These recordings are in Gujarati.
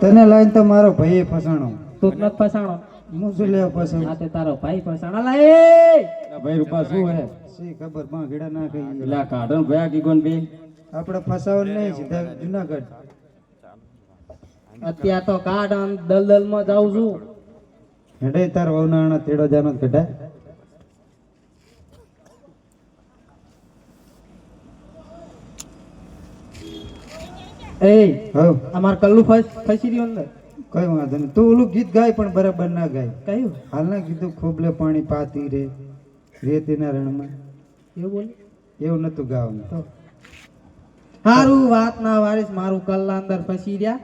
તને લઈને તો મારો ભાઈએ ફસાણો. તું નથી ફસાણો. હું શું લેવા ફસાણ? આ તે તારો ભાઈ ફસાણો. લાય ભાઈ રૂપા શું હે? શી ખબરમાં ઘેડા ના કઈ લા આ કાઢન ભયા કીગોન બે. આપણે ફસાવ નહીં સીધા જુનાગઢ. અત્યારે તો કાઢ આમ દલદલમાં જાઉં છું. હેડે તાર વવનાણા તેડો જાનો ઘટા એ હવ. અમાર કલ્લુ ફસી રહ્યું અંદર. કઈ વાંધો નહીં. તું ઓલું ગીત ગાય પણ બરાબર ના ગાય. કયું? હાલના કીધું ખોબલે પાણી પાતી રે રેતીના રણમાં. એવું બોલે? એવું નતું ગાવાનું. તો. હારું વાત ના વારીસ મારું કલ્લા અંદર ફસી રહ્યા.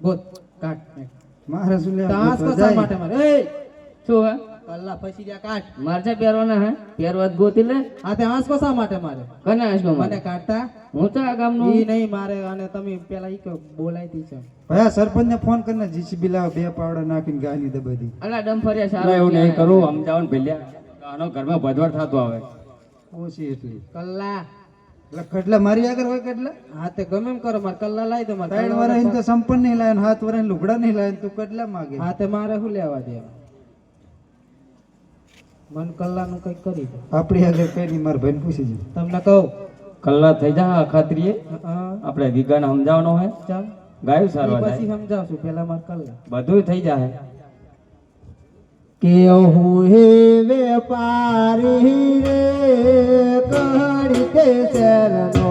ગોત કાટ મારે શું લેવા માટે મારે? એ શું હે? કલ્લા ફસી ગયા કાટ મારજે પહેરવાના હે? પહેરવા જ ગોતી લે. આ તે આંસકો કસા માટે મારે. કને આંસકો મને કાઢતા? હું તો આ ગામનો ઈ નહીં મારે અને તમે પેલા ઈ કહો બોલાઈ દી છે. ભાઈ સરપંચ સરપંચને ફોન કરીને જીસીબી લાવ બે પાવડા નાખીને ગાની દે બધી. અલા ડમ ફર્યા સારું એવું નહીં કરું સમજાવન ભેલ્યા. આનો ઘરમાં ભજવટ થતો આવે. ઓછી એટલી. કલ્લા. એટલે મારી આગળ હોય કટલા હા તે ગમે એમ કરો મારે કલ્લા લાવી દો મારે ત્રણ તો સંપન્ન નહીં લાવે હાથ વર્ષ લુગડા નહીં લાવે તું કેટલા માગે. હા તે મારે શું લેવા દે મન કલ્લાનું કંઈક કરી દો. આપણી આગળ કઈ નહીં મારા ભાઈને પૂછી જો તમને કહું? કલ્લા થઈ જા ખાતરીએ. આપણે વિગાને સમજાવવાનો હે. ચાલ. ગાયું ઈ સારવા પછી સમજાવશું પેલા માર કલ્લા. બધું થઈ જાય કે હું હે વેપારી રે કડી કે શેરનો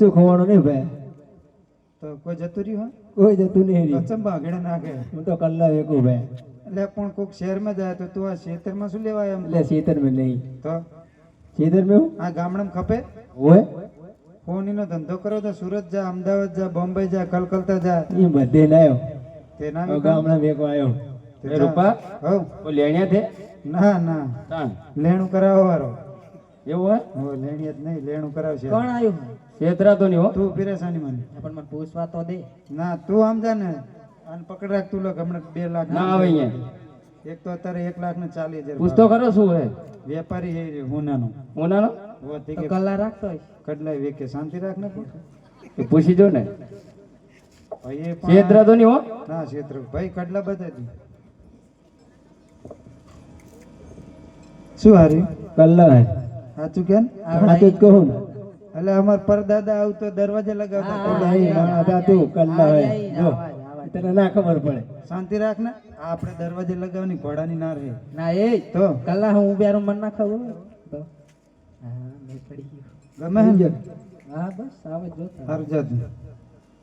કશું ખવાનું નહીં ભાઈ તો કોઈ જતું રહ્યું કોઈ જતું નહીં રહ્યું. ચંબા બાંગડા નાખે? હું તો કલ્લા વેકું ભાઈ એટલે પણ કોઈક શહેરમાં જાય તો તું આ ખેતરમાં શું લેવાય એમ? એટલે શેતરમાં નહીં. તો? શેતર में આ ગામડામાં ખપે? હોય? ફોનીનો ધંધો કરો તો સુરત જા અમદાવાદ જા બોમ્બે જા કલકત્તા જા. એ બધે લાયો તે ના ગામડા વેકો આવ્યો તે રૂપા. ઓ લેણ્યા થે ના ના. લેણું કરાવવા વાળો એવું હોય? હો જ નહીં લેણું કરાવશે. કોણ આવ્યું? છેતરા તો નહીં હો તું પીરેસાની મને પણ મને પૂછવા તો દે. ના તું આમ જા ને. આને પકડ રાખ તું લોક હમણાં બે લાખ ના આવે અહીંયા. એક તો અત્યારે એક લાખ ને ચાલીસ હજાર પૂછતો ખરો શું હે વેપારી હે રે હોનાનો. ઓનાનો હો તે તો કે કલ્લા રાખતો હોય. કડલા વેકે શાંતિ રાખ ને. પૂછી જો ને. ભાઈ એ પણ છેતરા તો નહીં હો ના ક્ષેત્ર. ભાઈ કડલા બધા શું હારી? કલ્લા હે. સાચું કેમ સાચું જ કહું ને. એટલે અમાર પરદાદા આવતો દરવાજે લગાવતા કલ્લા જો. તને ના ખબર પડે. શાંતિ રાખ ને. આપણે દરવાજે લગાવવાની ઘોડાની ના રહે. ના એ તો. કલ્લા હું બેરું મન ના ખબર તો. હા મેં પડી ગયું. ગમે હે હા બસ આવે જો સારું જાતું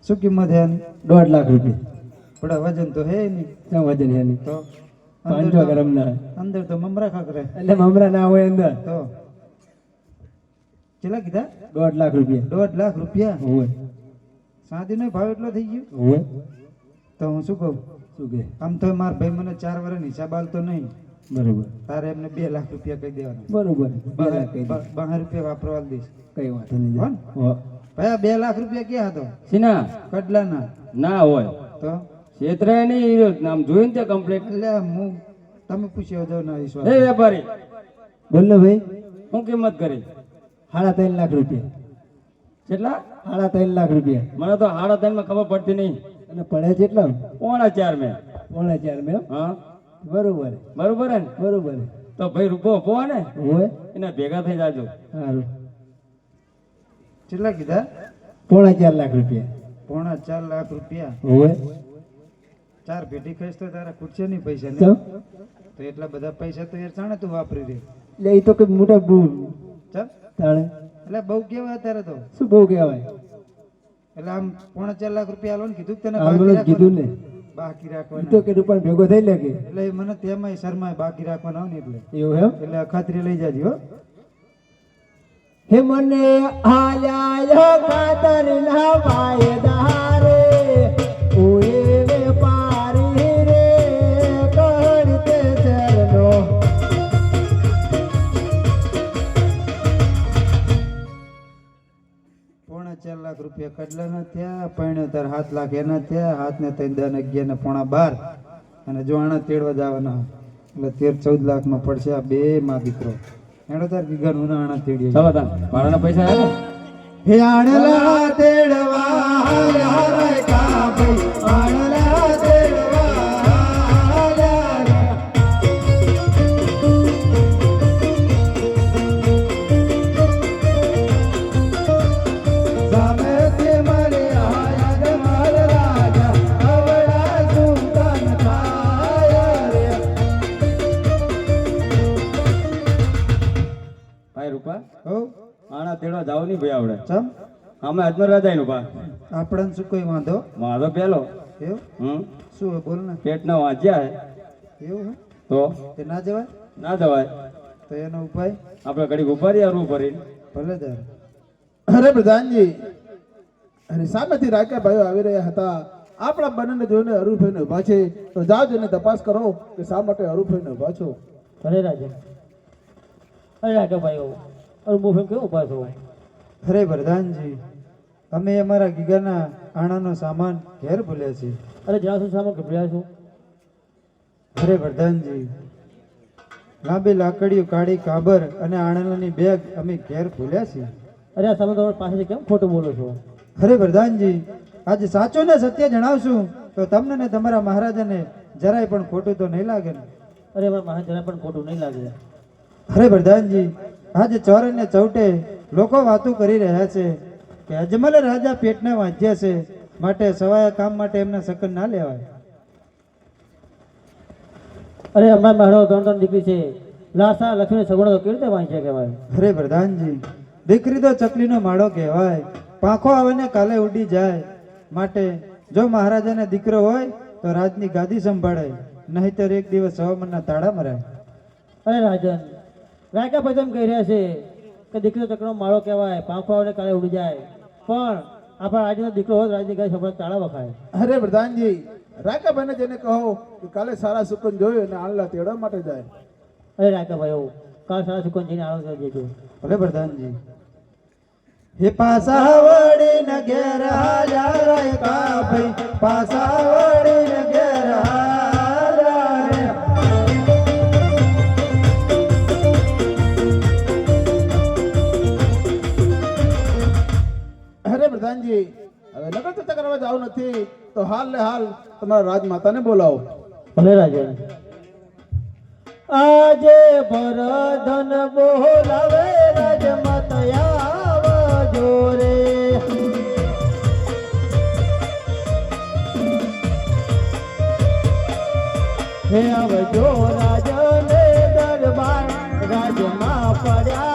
શું કિંમત હે દોઢ લાખ રૂપિયા. પણ વજન તો હે નહીં શું વજન હે એની તો. પાંચસો ગ્રામ ના અંદર તો મમરા ખાકરે એટલે મમરા ના હોય અંદર. તો. કેટલા કીધા? દોઢ લાખ રૂપિયા. દોઢ લાખ રૂપિયા? હોય સાદી નો ભાવ એટલો થઈ ગયો? હોય તો હું શું કહું? શું કે આમ તો માર ભાઈ મને ચાર વર્ષ હિસાબ આલતો નહીં. બરોબર. તારે એમને બે લાખ રૂપિયા કહી દેવાના. બરોબર. બાર રૂપિયા વાપરવા દઈશ. કઈ વાંધો નહીં. હો. ભાઈ આ બે લાખ રૂપિયા ક્યાં હતો? સીના? કડલાના. ના હોય. તો? ક્ષેત્ર નહીં નામ જોયું ને તે કમ્પ્લેટ એટલે હું તમે પૂછ્યો જાવ ના વિશ્વાસ એ વેપારી. બોલ ને ભાઈ. શું કિંમત કરી? સાડા ત્રણ લાખ રૂપિયા. કેટલા? સાડા ત્રણ લાખ રૂપિયા. મને તો સાડા ત્રણમાં ખબર પડતી નહીં. અને પડે કેટલા પોણા ચાર મેં. પોણા ચાર મેં. હા. બરોબર. બરોબર ને? બરોબર. તો ભાઈ રૂપો પોવા ને. હોય. એના ભેગા થઈ જાજો. સારું કેટલા કીધા? પોણા ચાર લાખ રૂપિયા. પોણા ચાર લાખ રૂપિયા. હોય. ચાર પેટી ખાઈશ તો તારા ખૂટશે નહીં પૈસા તો? એટલા બધા પૈસા તો યાર ચાણે તું વાપરી દે. એટલે એ તો કઈ મોટા એટલે બહુ કેવાય અત્યારે તો. શું બહુ કેવાય? એટલે આમ પોણા ચાર લાખ રૂપિયા આલો ને કીધું તને આ બાકી મને કીધું ને. બાકી રાખવાનું. તો રાખવાના કે રૂપિયા ભેગો થઈ લે કે. એટલે મને તેમાંય શર્માય બાકી રાખવાના હોય ને એટલે. એવું એમ? એટલે ખાતરી લઈ જાજી હો. હે મને આયા ખાતર ના વાયદા રૂપિયા કડલા ના થયા પૈણ્યો તાર હાથ લાખ એના થયા હાથ ને ત્રણ દન અગિયાર ને પોણા બાર. અને જો આણા તેડવા જવાના એટલે તેર ચૌદ લાખમાં પડશે આ બે માં દીકરો. એનો તાર ગીગર હું આણા ચાલો તાન ભાડાના પૈસા હે આણલા તેડવા હાય હાય જાવ નહીં ભાઈ આપણે ચમ? અમે અજમેર રાજા નું પા આપણને શું કોઈ વાંધો? વાંધો પેલો. એવું? હમ? શું બોલ ને. પેટના વાંચ્યા હે. એવું હે? તો? તે ના જવાય? ના જવાય. તો એનો ઉપાય? આપણે ઘડીક ઊભા રહ્યા રૂ ભરીને ભલે તાર અરે પ્રધાનજી અરે સામેથી રાકા ભાઈઓ આવી રહ્યા હતા. આપણા બંનેને જોઈને હરુભાઈને ઊભા છે. તો જાઓ જઈને તપાસ કરો કે શા માટે અરુભાઈને ઊભા છો. અરે રાજા. અરે રાજા ભાઈઓ અરે બહુ કેવું ઊભા છો? અરે પ્રધાનજી અમે અમારા ગીગાના આણાનો સામાન ઘેર ભૂલ્યા છીએ. અરે જ્યાં શું સામે ભૂલ્યા છો? અરે પ્રધાનજી લાંબી લાકડીઓ કાળી કાબર અને આણંદની બેગ અમે ઘેર ભૂલ્યા છીએ. અરે આ સામે તમારી પાસેથી કેમ ખોટું બોલો છો? અરે પ્રધાનજી આજે સાચો ને સત્ય જણાવશું તો તમને ને તમારા મહારાજાને જરાય પણ ખોટું તો નહીં લાગે ને? અરે મારા મહારાજ જરા પણ ખોટું નહીં લાગે. અરે પ્રધાનજી આજે ચોરે ને ચૌટે લોકો વાતો કરી રહ્યા છે કે અજમલ રાજા પેટને વાંચ્યા છે માટે સવાયા કામ માટે એમને સકન ના લેવાય. અરે હમણાં મારો ત્રણ ત્રણ દીકરી છે. લાસા લક્ષ્મી સગવડો તો કેવી રીતે વાંચ્યા કહેવાય? અરે પ્રધાનજી દીકરી તો ચકલીનો માળો કહેવાય. પાંખો આવે ને કાલે ઉડી જાય. માટે જો મહારાજાને દીકરો હોય તો રાજની ગાદી સંભાળે નહીતર એક દિવસ હવામાનના તાળા મરાય. અરે રાજન રાયકા ભાઈ કહી રહ્યા છે. કે દીકરીનો ચક્રનો માળો કહેવાય પાંખો આવે ને કાલે ઉડી જાય. પણ આપણા રાજ્યનો દીકરો હોય રાજ્ય ગાય સફળ તાળા વખાય. અરે પ્રધાનજી રાકાભાઈને જેને કહો કે કાલે સારા સુકન જોયું અને આણલા તેડવા માટે જાય. અરે રાયકા ભાઈઓ કાલ સારા સુકન જઈને આનંદ જજો અરે પ્રધાનજી. હે પાસા વડી ન ઘેર રે કાપઈ પાસા વડી ન પ્રધાનજી હવે લગ્ન ચર્ચા કરવા જવું નથી, તો હાલ ને હાલ તમારા રાજમાતાને બોલાવો. ભલે રાજન આજે ભરધન બોલાવે રાજમાતા હે આવજો રાજને દરબાર રાજમાં પડ્યા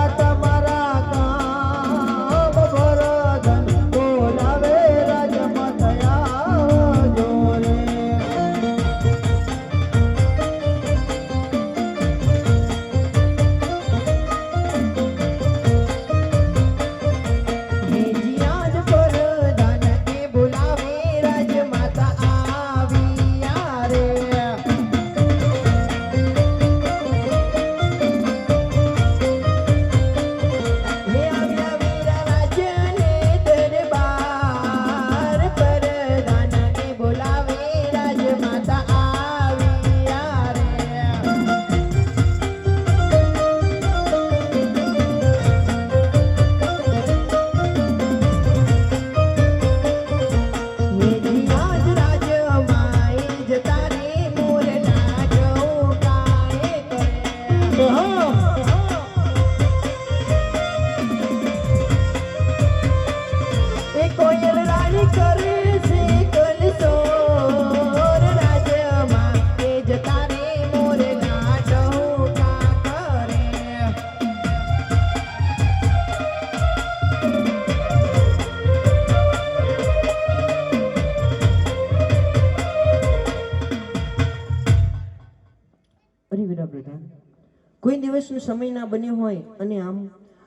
કોઈ દિવસનો સમય ના બન્યો હોય અને આમ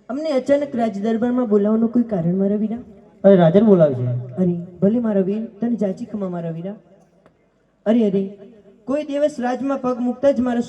અમને અચાનક રાજ દરબારમાં બોલાવવાનું કોઈ કારણ મારા વીરા અરે રાજન બોલાવે અરે, ભલે મારા વીર, તને જાચી ખમા મારા વીરા. અરે અરે, કોઈ દિવસ રાજમાં પગ મૂકતા જ મારા